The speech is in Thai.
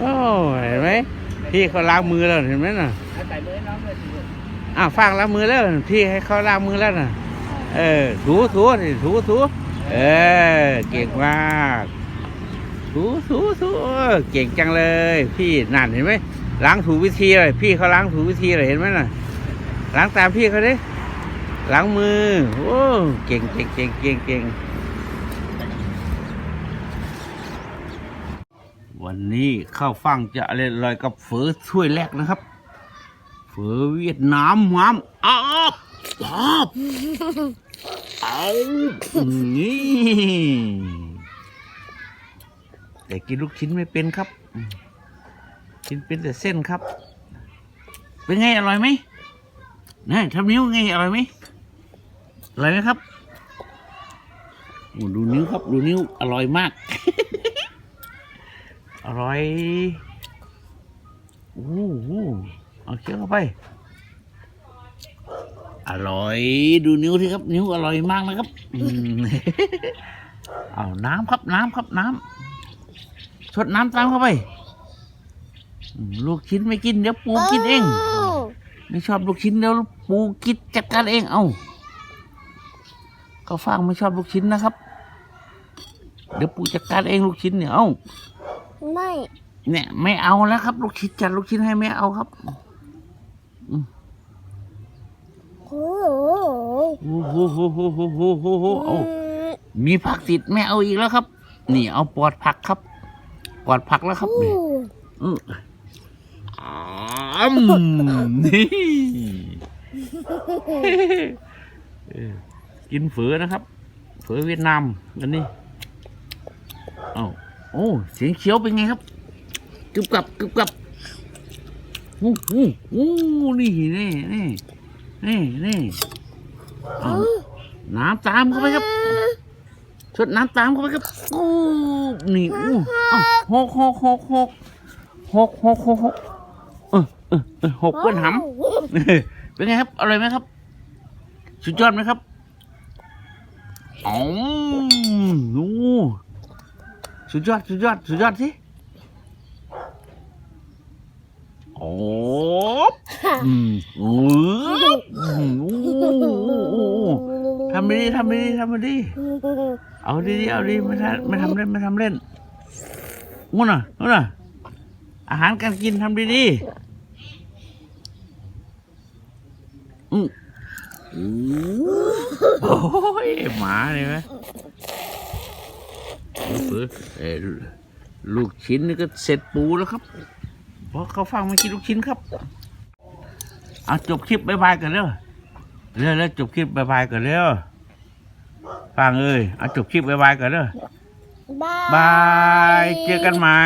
โอ้เห็นไหมพี่เขาล้างมือแล้วเห็นไหมน่ะอาใส่มือน้องเลยอ้าวฟางล้างมือแล้วพี่ให้เขาล้างมือแล้วน่ะ เออถูถูนี่ถูถูเออเก่งมากถูถูถูเออเก่งจังเลย พี่นั่นเห็นไหมล้างถูวิธีเลยพี่เขาล้างถูวิธีเลยเห็นไหมน่ะล้างตามพี่เขาดิล้างมือ โอ้ เก่งเก่งเก่งเก่งเก่ง วันนี้ข้าวฟ่างจะเล่อยกับเฝอถ้วยแรกนะครับ เฝอเวียดนามหวามอ้าวอ้าวเอานี่แต่กินลูกชิ้นไม่เป็นครับ กินเป็นแต่เส้นครับ เป็นไงอร่อยไหมนี่ทำนิ้วไงอร่อยไหมอร่อยไหมครับอ้ดูนิ้วครับ ดูนิ้วอร่อยมาก อร่อยโอ้โหเอาเคี้ยวเข้าไป อร่อย ดูนิ้วที่ครับ นิ้วอร่อยมากนะครับเอาน้ำครับน้ำครับน้ำชดน้ำตามเข้าไป ลูกชิ้นไม่กินเดี๋ยวปูกินเอง ไม่ชอบลูกชิ้นเดี๋ยวปูกินจัดการเอง เอาก็ฟังไม่ชอบลูกชิ้นนะครับ เดี๋ยวปูจัดการเองลูกชิ้นเนี่ย เอา ไม่ เนี่ย ไม่เอาแล้วครับ ลูกชิ้นจัดลูกชิ้นให้ไม่เอาครับโอ้โหโอ้โหโหโหโหโหโหโหเอามีผักติดไม่เอาอีกแล้วครับ นี่เอาปอดผักครับ ปอดผักแล้วครับนี่อืออ้ามนี่เออกินเฝอนะครับ เฝอเวียดนามอันนี้ เอา โอ้เสียงเขียวเป็นไงครับกึบกับกึบกับโอ้โหโอ้นี่นี่นี่นี่นี่เอาน้ำตามเข้าไปครับชดน้ำตามเข้าไปครับโอ้นี่อู้เอ้าหกหกหกหกหกหกหกหกเออเออเออหกเปิ้นหำเป็นไงครับอร่อยไหมครับ สุดยอดไหมครับอ๋อ สุดยอด สุดยอด สุดยอดสิโอ้อืมโอ้อืมโอ้โอ้ทำดีทำดีทำดีเอาดีๆเอาดีไม่ทำไม่ทำเล่นไม่ทำเล่นงูน่ะงูน่ะอาหารการกินทำดีๆอือโอ้ยหมาเลยไหมเออเอ่อ ลูกชิ้นนี่ก็เสร็จปูแล้วครับ เพราะเขาฟังไม่กินลูกชิ้นครับเอาจบคลิปบายบายกันเร็วเร็วแล้วจบคลิปบายบายกันเร็วฟังเอ้ยเอาจบคลิปบายบายกันเร็วบายบายเจอกันใหม่